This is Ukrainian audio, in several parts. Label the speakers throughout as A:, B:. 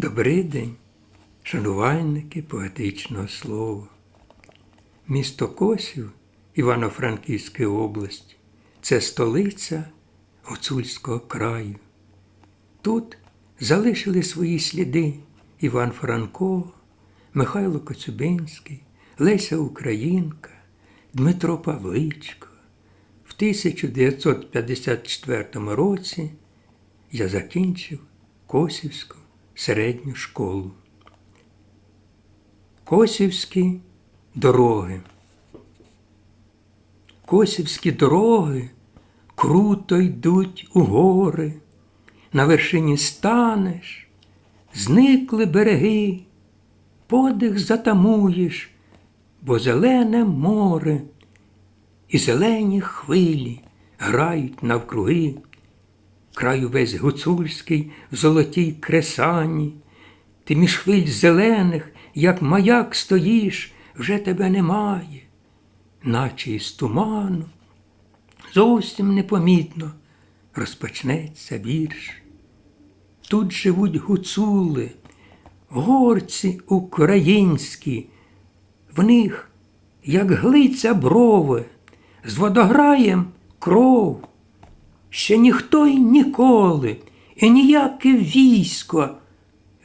A: Добрий день, шанувальники поетичного слова. Місто Косів, Івано-Франківська область це столиця Гуцульського краю. Тут залишили свої сліди Іван Франко, Михайло Коцюбинський, Леся Українка, Дмитро Павличко. В 1954 році я закінчив Косівську середню школу. Косівські дороги. Косівські дороги круто йдуть у гори. На вершині станеш, зникли береги, подих затамуєш, бо зелене море і зелені хвилі грають навкруги. Краю весь гуцульський в золотій кресані, ти між хвиль зелених, як маяк стоїш, вже тебе немає, наче із туману, зовсім непомітно розпочнеться вірш. Тут живуть гуцули, горці українські, в них, як глиця брови, з водограєм кров. Ще ніхто й ніколи, і ніяке військо,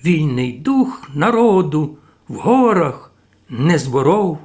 A: вільний дух народу в горах не зборов.